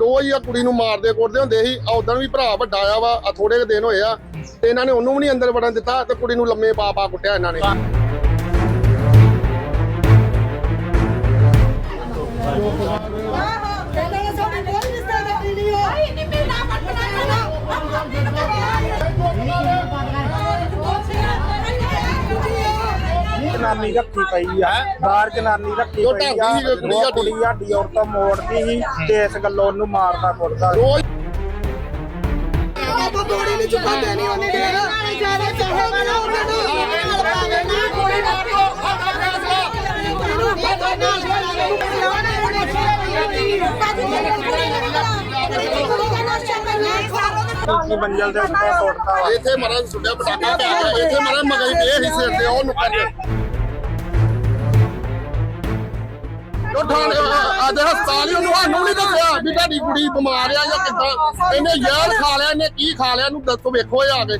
ਰੋਜ਼ ਹੀ ਆ ਕੁੜੀ ਨੂੰ ਮਾਰਦੇ ਕੁੱਟਦੇ ਹੁੰਦੇ ਸੀ। ਉਦੋਂ ਵੀ ਭਰਾ ਵੱਡਾ ਆ ਵਾ ਆ ਥੋੜੇ ਦਿਨ ਹੋਏ ਆ। ਤੇ ਇਹਨਾਂ ਨੇ ਉਹਨੂੰ ਵੀ ਨਹੀਂ ਅੰਦਰ ਵੜਨ ਦਿੱਤਾ ਤੇ ਕੁੜੀ ਨੂੰ ਲੰਮੇ ਪਾ ਪਾ ਕੁੱਟਿਆ ਇਹਨਾਂ ਨੇ। ਜਨਾਨੀ ਰੱਖੀ ਪਈ ਆ ਬਾਹਰ ਜਨਾਨੀ ਰੱਖੀ ਪਈ ਆ ਉਹ। ਕੁੜੀ ਸਾਡੀ ਔਰਤ ਮੋੜਦੀ ਸੀ ਤੇ ਇਸ ਗੱਲੋਂ ਉਹਨੂੰ ਮਾਰਦਾ ਕੁੱਟਦਾ ਆਪਾਂ ਬੋੜੀ ਨਹੀਂ ਚੁਕਾਉਂਦੇ ਨਹੀਂ ਉਹਨੇ ਦੇਣਾ ਜ਼ਿਆਦਾ ਚਾਹੇ ਵਾਲਾ ਉਹਨਾਂ ਨੂੰ। ਕੋਈ ਕੀ ਮੰਜ਼ਲ ਦੇ ਉੱਤੇ ਕੁੱਟਦਾ ਵਾ। ਇੱਥੇ ਮਰਨ ਸੁੱਟਿਆ ਪਟਾਕਾ ਪੈ ਗਿਆ ਇੱਥੇ ਮਰਨ ਮਗਈ ਦੇ ਹੀ ਸਿਰ ਤੇ ਉਹ ਨੁੱਕਰ ਉਹ ਠਾਣ ਅੱਜ ਹਸਪਤਾਲ ਹੀ ਉਹਨੂੰ ਸਾਨੂੰ ਨਹੀਂ ਦੱਸਿਆ ਵੀ ਤੁਹਾਡੀ ਕੁੜੀ ਬਿਮਾਰ ਆ ਜਾਂ ਕਿੱਦਾਂ। ਇਹਨੇ ਜ਼ਹਿਰ ਖਾ ਲਿਆ ਇਹਨੇ ਕੀ ਖਾ ਲਿਆ ਇਹਨੂੰ ਦੱਸੋ ਵੇਖੋ ਇਹ ਆ ਕੇ।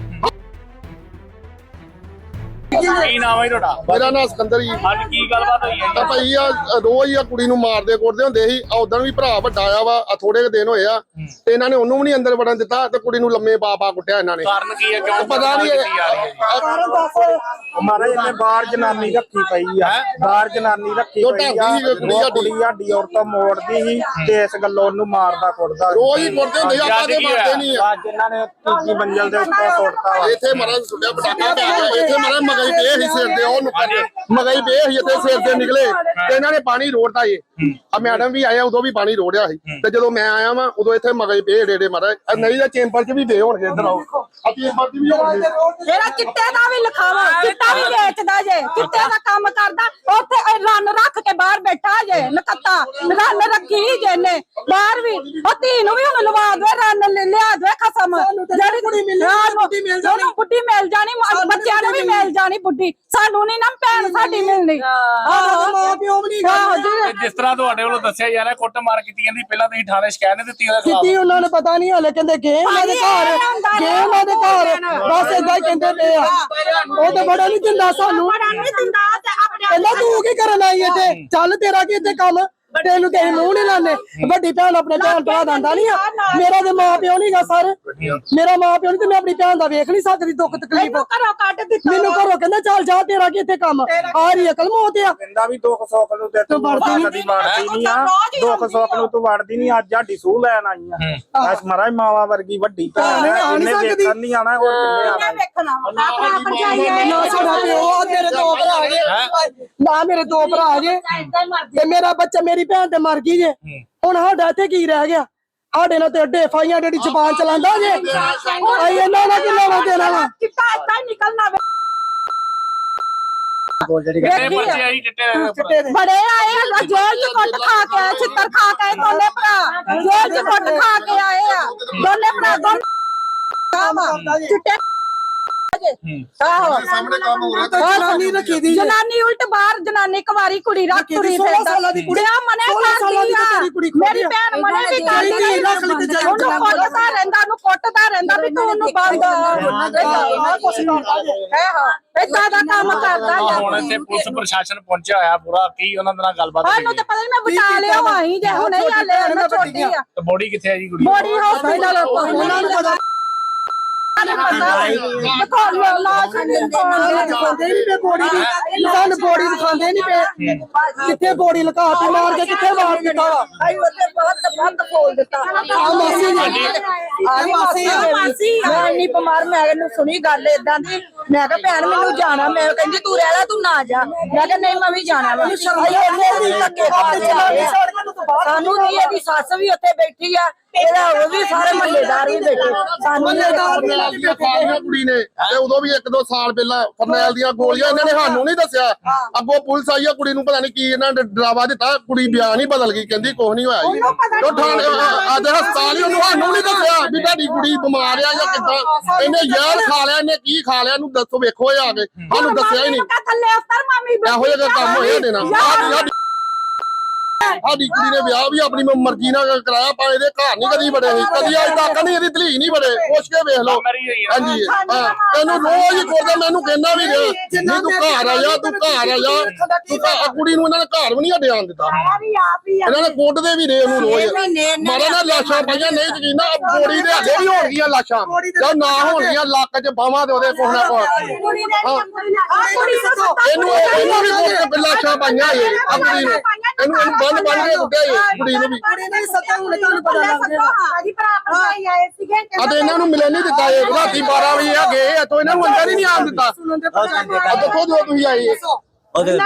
ਕੀ ਨਾਮ ਹੈ ਤੁਹਾਡਾ? ਮੇਰਾ ਨਾਮ ਸਿਕੰਦਰ ਜੀ। ਅੱਜ ਕੀ ਗੱਲਬਾਤ ਹੋਈ ਹੈ? ਤਾਂ ਭਾਈ ਆ ਰੋਜ਼ ਹੀ ਆ ਕੁੜੀ ਨੂੰ ਮਾਰਦੇ ਕੁੱਟਦੇ ਹੁੰਦੇ ਸੀ। ਉਦੋਂ ਵੀ ਭਰਾ ਵੱਡਾ ਆ ਵਾ ਆ ਥੋੜੇ ਦਿਨ ਹੋਏ ਆ। ਤੇ ਇਹਨਾਂ ਨੇ ਉਹਨੂੰ ਵੀ ਨਹੀਂ ਅੰਦਰ ਵੜਨ ਦਿੱਤਾ ਤੇ ਕੁੜੀ ਨੂੰ ਲੰਮੇ ਪਾ ਪਾ ਕੁੱਟਿਆ ਇਹਨਾਂ ਨੇ। ਕਾਰਨ ਕੀ ਹੈ? ਕਿਉਂ ਪਤਾ ਨਹੀਂ ਮਹਾਰਾਜ ਇਹਨੇ ਬਾਹਰ ਜਨਾਨੀ ਰੱਖੀ ਪਈ ਆ। ਬਾਹਰ ਜਨਾਨੀ ਰੱਖੀ ਪਈ ਆ। ਸੀ ਕੁੜੀ ਉਹ ਸਾਡੀ। ਕੁੜੀ ਸਾਡੀ ਔਰਤ ਮੋੜਦੀ ਸੀ ਤੇ ਇਸ ਗੱਲੋਂ ਉਹਨੂੰ ਮਾਰਦਾ ਕੁੱਟਦਾ। ਰੋਜ਼ ਹੀ ਕੁੱਟਦੇ ਹੁੰਦੇ ਆ ਤੇ ਮਾਰਦੇ ਨਹੀਂ ਆ। ਅੱਜ ਇਹਨਾਂ ਨੇ ਤੀਜੀ ਮੰਜ਼ਲ ਦੇ ਉੱਤੇ ਕੁੱਟਦਾ ਵਾ ਇੱਥੇ ਮਰਨ ਸੁੱਟਿਆ ਪਟਾਕਾ ਪੈ ਗਿਆ ਇੱਥੇ ਮਰਨ ਮਗਈ ਦੇ ਹੀ ਸਿਰ ਤੇ ਉਹ ਨੁੱਕਰ ਤੇ ਮਗਈ ਦੇ ਹੀ ਇੱਥੇ ਸਿਰ ਤੇ ਨਿਕਲੇ। ਤੇ ਇਹਨਾਂ ਨੇ ਪਾਣੀ ਰੋੜਤਾ ਏ ਆ ਮੈਡਮ ਵੀ ਆਇਆ ਉਦੋਂ ਵੀ ਪਾਣੀ ਰੋੜਿਆ ਸੀ। ਤੇ ਜਦੋਂ ਮੈਂ ਆਇਆ ਵਾਂ ਉਦੋਂ ਇੱਥੇ ਮਗਈ ਪੇ ਏਡੇ ਮਾਰਾ। ਨਹੀਂ ਤਾਂ ਚੇਂਬਰ 'ਚ ਵੀ ਦੇ ਹੋਣਗੇ ਇੱਧਰ ਆਓ। ਆ ਚੇਂਬਰ 'ਚ ਵੀ ਹੋਣਗੇ। ਮੇਰਾ ਚਿੱਟੇ ਦਾ ਵੀ ਲਿਖਾਵਾ ਚਿੱਟਾ ਵੀ ਵੇਚਦਾ ਜੇ ਚਿੱਟੇ ਦਾ ਕੰਮ ਕਰਦਾ ਉੱਥੇ ਰੰਨ ਰੱਖ ਕੇ ਬਾਹਰ ਬੈਠਾ ਜੇ ਨਕੱਤਾ ਰੰਨ ਰੱਖੀ ਜੇ ਨੇ ਬਾਹਰ ਵੀ ਉਹ ਧੀ ਨੂੰ ਵੀ ਹੁਣ ਲਵਾ ਦੇ ਰੰਨ ਲ- ਲਿਆ ਦੇ ਖਸਮ। ਜਿਹੜੀ ਕੁੜੀ ਮਿਲ ਬੁੱਢੀ ਮਿਲ ਜਾਣੀ। ਬੁੱਢੀ ਮਿਲ ਜਾਣੀ ਬੱਚਿਆਂ ਨੂੰ ਵੀ ਮਿਲ ਜਾਣੀ ਬੁੱਢੀ। ਸਾਨੂੰ ਨਹੀਂ ਨਾ ਭੈਣ ਸਾਡੀ ਮਿਲਣੀ। ਆਹੋ। ਮਾਂ ਪਿਓ ਵੀ ਨਹੀਂ ਜਿਸ ਤਰ੍ਹਾਂ ਤੁਹਾਡੇ ਵੱਲੋਂ ਦੱਸਿਆ ਜਾ ਰਿਹਾ ਕੁੱਟ ਮਾਰ ਕੀਤੀ ਜਾਂਦੀ ਪਹਿਲਾਂ ਤੁਸੀਂ ਥਾਣੇ ਸ਼ਿਕਾਇਤ ਨਹੀਂ ਦਿੱਤੀ ਉਹਦੇ ਖਿਲਾਫ। ਕੀਤੀ ਉਹਨਾਂ ਨੂੰ ਪਤਾ ਨਹੀਂ ਹਲੇ ਕਹਿੰਦੇ ਗਏ ਉਹਨਾਂ ਦੇ ਘਰ ਗਏ ਉਹਨਾਂ ਦੇ ਘਰ। ਬਸ ਏਦਾਂ ਹੀ ਕਹਿੰਦੇ ਪਏ ਆ। ਉਹ ਤਾਂ ਬੜਾ ਨਹੀਂ ਦਿੰਦਾ ਸਾਨੂੰ। ਬੜਾ ਨਹੀਂ ਦਿੰਦਾ ਤੇ ਆਪਣੇ ਕਹਿੰਦਾ ਤੂੰ ਕੀ ਕਰਨ ਆਈ ਇੱਥੇ? ਚੱਲ ਤੇਰਾ ਕੀ ਇੱਥੇ ਕੰਮ? ਤੈਨੂੰ ਤੇ ਅਸੀਂ ਮੂੰਹ ਨਹੀਂ ਲਾਣੇ ਵੱਡੀ ਭੈਣ ਆਪਣੇ ਭੈਣ ਭਰਾ ਦੰਦਾ ਨਹੀਂ ਆ। ਮੇਰਾ ਤੇ ਮਾਂ ਪਿਓ ਨਹੀਂਗਾ ਸਰ। ਮੇਰਾ ਮਾਂ ਪਿਓ ਨਹੀਂ ਤੇ ਮੈਂ ਆਪਣੀ ਭੈਣ ਦਾ ਵੇਖ ਨਹੀਂ ਸਕਦੀ ਦੁੱਖ ਤਕਲੀਫ। ਮੈਨੂੰ ਘਰੋਂ ਕੱਢ ਦਿੱਤਾ ਮੈਨੂੰ ਘਰੋਂ ਕਹਿੰਦਾ ਚੱਲ ਜਾ ਤੇਰਾ ਕੀ ਇੱਥੇ ਕੰਮ? ਆ ਰਹੀ ਅਕਲ ਮੌਤ ਆ। ਕਹਿੰਦਾ ਵੀ ਦੁੱਖ ਸੁੱਖ ਨੂੰ ਤੇ ਤੂੰ ਵੜਦੀ ਨੀ। ਕਦੀ ਵੜਦੀ ਨਹੀਂ ਆ। ਦੁੱਖ ਸੁੱਖ ਨੂੰ ਤੂੰ ਵੜਦੀ ਨਹੀਂ ਅੱਜ ਸਾਡੀ ਸੂਹ ਲੈਣ ਆਈ ਆ। ਅੱਜ ਮਹਾਰਾਜ ਮਾਵਾ ਵਰਗੀ ਵੱਡੀ ਭੈਣ ਨਹੀਂ, ਆ। ਇਹਨੇ ਸਕਦੀ। ਵੇਖਣ ਨਹੀਂ ਆਣਾ ਹੋਰ ਕਿੰਨੇ ਆਣਾ। ਵੇਖਣਾ ਆਪਣਾ ਪਰਜਾਈ ਨਾ ਸਾਡਾ ਪਿਓ ਆ ਨਾ ਮੇਰੇ ਦੋ ਭਰਾ ਜੇ। ਤੇ ਮੇਰਾ ਬੱਚਾ ਮੇਰੀ ਭੈਣ ਤੇ ਮਰ ਗਈ ਜੇ। ਹੁਣ ਸਾਡਾ ਇੱਥੇ ਕੀ ਰਹਿ ਗਿਆ? ਸਾਡੇ ਨਾਲ ਤੇ ਅੱਡੇ ਫਾਈਆਂ ਜਿਹੜੀ ਜ਼ਬਾਨ ਚਲਾਉਂਦਾ ਜੇ। ਆਈ ਇਹਨਾਂ ਦਾ ਕੀ ਲੈਣਾ ਦੇਣਾ ਵਾ? ਚਿੱਟਾ ਹੀ ਨਿਕਲਣਾ ਵੇ। ਕਿੰਨੇ ਬੱਚੇ ਆਈ ਚਿੱਟੇ ਬੜੇ ਆਏ ਆ ਜੇਲ੍ਹ ਚ ਕੁੱਟ ਖਾ ਕੇ ਆਏ ਛਿੱਤਰ ਖਾ ਕੇ ਆਏ ਦੋਨੇ ਭਰਾ। ਜੇਲ੍ਹ ਚ ਕੁੱਟ ਖਾ ਕੇ ਆਏ ਆ ਦੋਨੇ ਭਰਾ ਦੋਨੇ ਚਿੱਟੇ ਆਹੋ। ਸਾਹਮਣੇ ਕੰਮ ਹੋ ਰਿਹਾ ਜਨਾਨੀ ਰੱਖੀ ਦੀ ਜੇ ਜਨਾਨੀ ਉਲਟ ਬਾਹਰ ਜਨਾਨੀ ਕੁਵਾਰੀ ਕੁੜੀ ਰੱਖ ਤੁਰੀ 16 ਫਿਰਦਾ। ਸਾਲਾਂ ਦੀ ਕੁੜੀ। ਵਿਆਹ ਮਨੇ 16 ਸਾਲਾਂ ਦੀ ਕਰਦੀ ਆ। ਤੇਰੀ ਕੁੜੀ ਖੋਟੀ ਮੇਰੀ ਆ। ਭੈਣ ਮਨੇ ਵੀ ਕਰਦੀ ਜਿਹੜੀ ਆ। ਰੱਖ ਲਈ ਤੇ ਜਨਾਨੀ ਉਹਨੂੰ ਕੁੱਟਦਾ ਰਹਿੰਦਾ ਉਹਨੂੰ ਕੁੱਟਦਾ ਰਹਿੰਦਾ ਵੀ ਤੂੰ ਉਹਨੂੰ ਬੰਦ ਆਹ ਕੁਛ ਕਰਦਾ ਜੇ ਹੈ ਹਾਂ ਏਦਾਂ ਦਾ ਕੰਮ ਕਰਦਾ ਹੁਣ ਹੈ ਇੱਥੇ ਪੁਲਿਸ ਪ੍ਰਸ਼ਾਸਨ ਪਹੁੰਚਿਆ ਹੋਇਆ ਪੂਰਾ ਕੀ ਉਹਨਾਂ ਦੇ ਨਾਲ ਗੱਲਬਾਤ ਸਾਨੂੰ ਤਾਂ ਪਤਾ ਨਹੀਂ ਮੈਂ ਬਚਾ ਲਿਆ ਵਾਹੀ ਜੇ ਹੁਣੇ ਹੀ ਹਲੇ ਮੈਂ ਛੋਟੀ ਆ। ਤੇ ਬੋਡੀ ਕਿੱਥੇ ਹੈ ਜੀ ਕੁੜੀ? ਬੋਡੀ ਹਸਪੀਟਲ ਉਹਨਾਂ ਨੂੰ ਪਤਾ। ਬੋੜੀ ਮਾਰ ਕੇ ਕਿੱਥੇ ਮਾਰ ਦਿੱਤਾ ਵਾ ਬਹੁਤ ਬੰਦ ਖੋਲ ਦਿੱਤਾ ਆ ਮਾਸੀ ਜੀ ਆ ਮਾਸੀ ਮੈਂ ਨਹੀਂ ਬਿਮਾਰ ਮੈਂ ਇਹਨੂੰ ਸੁਣੀ ਗੱਲ ਇਦਾਂ ਦੀ ਮੈਂ ਕਿਹਾ ਭੈਣ ਮੈਨੂੰ ਜਾਣਾ ਮੈਂ ਕਹਿੰਦੀ ਤੂੰ ਰਹਿ ਲੈ ਤੂੰ ਨਾ ਜਾ ਮੈਂ ਕਿਹਾ ਨਹੀਂ ਮੈਂ ਵੀ ਜਾਣਾ ਵਾ ਆਈ ਉਹਨੇ ਵੀ ਧੱਕੇ ਖਾ ਕੇ। ਸਾਨੂੰ ਨਹੀਂ ਇਹਦੀ ਸੱਸ ਵੀ ਉੱਥੇ ਬੈਠੀ ਆ ਇਹਦਾ ਉਹ ਵੀ ਸਾਰੇ ਮਹੱਲੇਦਾਰ ਵੀ ਬੈਠੇ। ਸਾਨੂੰ ਫਰਨੈਲ ਦੀਆਂ ਖਾਲੀਆਂ ਕੁੜੀ ਨੇ। ਤੇ ਉਦੋਂ ਵੀ ਇੱਕ ਦੋ ਸਾਲ ਪਹਿਲਾਂ ਫਰਨੈਲ ਦੀਆਂ ਗੋਲੀਆਂ ਇਹਨਾਂ ਨੇ ਸਾਨੂੰ ਨਹੀਂ ਦੱਸਿਆ। ਅੱਗੋਂ ਪੁਲਿਸ ਆਈ ਆ ਕੁੜੀ ਨੂੰ ਪਤਾ ਨਹੀਂ ਕੀ ਇਹਨਾਂ ਨੇ ਡਰਾਵਾ ਦਿੱਤਾ। ਕੁੜੀ ਬਿਆਨ ਹੀ ਬਦਲ ਗਈ ਕਹਿੰਦੀ ਕੁਝ ਨਹੀਂ ਹੋਇਆ ਜੀ। ਉਹ ਠਾਣ ਅੱਜ ਹਸਪਤਾਲ ਹੀ ਉਹਨੂੰ ਸਾਨੂੰ ਨਹੀਂ ਦੱਸਿਆ ਵੀ ਤੁਹਾਡੀ ਕੁੜੀ ਬਿਮਾਰ ਆ ਜਾਂ ਕਿੱਦਾਂ। ਇਹਨੇ ਜ਼ਹਿਰ ਖਾ ਲਿਆ ਇਹਨੇ ਕੀ ਖਾ ਲਿਆ ਇਹਨੂੰ ਦੱਸੋ ਵੇਖੋ ਇਹ ਆ ਕੇ। ਸਾਨੂੰ ਦੱਸਿਆ ਹੀ ਨਹੀਂ। ਥੱਲੇ ਮਾਮੀ ਇਹੋ ਜਿਹਾ ਕੰਮ ਹੋਇਆ ਆਹ ਸਾਡੀ ਕੁੜੀ ਨੇ ਵਿਆਹ ਵੀ ਆਪਣੀ ਮਰਜ਼ੀ ਨਾਲ ਕਰਾਇਆ ਪਰ ਇਹਦੇ ਘਰ ਨਹੀਂ ਕਦੀ ਬੜੇ ਸੀ ਕਦੀ ਅੱਜ ਤੱਕ ਨਹੀਂ ਇਹਦੀ ਧਲੀ ਨਹੀਂ ਬੜੇ ਪੁੱਛ ਕੇ ਵੇਖ ਲਓ। ਹਾਂਜੀ। ਹਾਂ ਤੈਨੂੰ ਰੋਜ਼ ਹੀ ਕੋਦਾ ਮੈਨੂੰ ਕਹਿੰਦਾ ਵੀ ਰਿਹਾ ਨਹੀਂ ਤੂੰ ਘਰ ਆ ਜਾ ਤੂੰ ਘਰ ਆ ਜਾ। ਤੂੰ ਕੁੜੀ ਨੂੰ ਇਹਨਾਂ ਨੇ ਘਰ ਵੀ ਨਹੀਂ ਹਟਿਆਣ ਦਿੱਤਾ। ਇਹਨਾਂ ਨੇ ਕੁੱਟਦੇ ਵੀ ਰਹੇ ਉਹਨੂੰ ਰੋਜ਼। ਮਾਰਾ ਨਾ ਲਾਸ਼ਾਂ ਪਾਈਆਂ ਨਹੀਂ ਯਕੀਨ ਨਾ ਬੋੜੀ ਦੇ ਅੱਗੇ ਵੀ ਹੋਣਗੀਆਂ ਲਾਸ਼ਾਂ। ਜਦ ਨਾ ਹੋਣਗੀਆਂ। ਲੱਕ 'ਚ ਬਾਹਾਂ ਦੇ ਉਹਦੇ ਨਾ ਕੋਲ। ਇਹਨੂੰ ਇਹਨੂੰ ਵੀ ਕੁੱਟ ਲਾਸ਼ਾਂ ਪਾਈਆਂ ਇਹ ਆ ਕੁੜੀ ਨੂੰ। ਇਹਨੂੰ ਇਹਨੂੰ ਬੰਨ ਬੰਨ ਕੇ ਕੁੱਟਿਆ ਇਹ ਕੁੜੀ ਨੂੰ ਵੀ ਕੁੜੀ ਨੇ ਸੱਤਾ ਹੁਣ ਤੁਹਾਨੂੰ ਪਤਾ ਲੱਗ ਗਿਆ ਆ ਤੇ ਇਹਨਾਂ ਨੂੰ ਮਿਲਣ ਨਹੀਂ ਦਿੱਤਾ ਇਹ ਰਾਤੀ 12 ਵਜੇ ਆ ਗਏ ਆ ਤੋਂ ਇਹਨਾਂ ਨੂੰ ਅੰਦਰ ਹੀ ਨਹੀਂ ਆਉਣ ਦਿੱਤਾ ਆ ਦੇਖੋ ਜੋ ਤੁਸੀਂ ਆਏ ਉਹਦੇ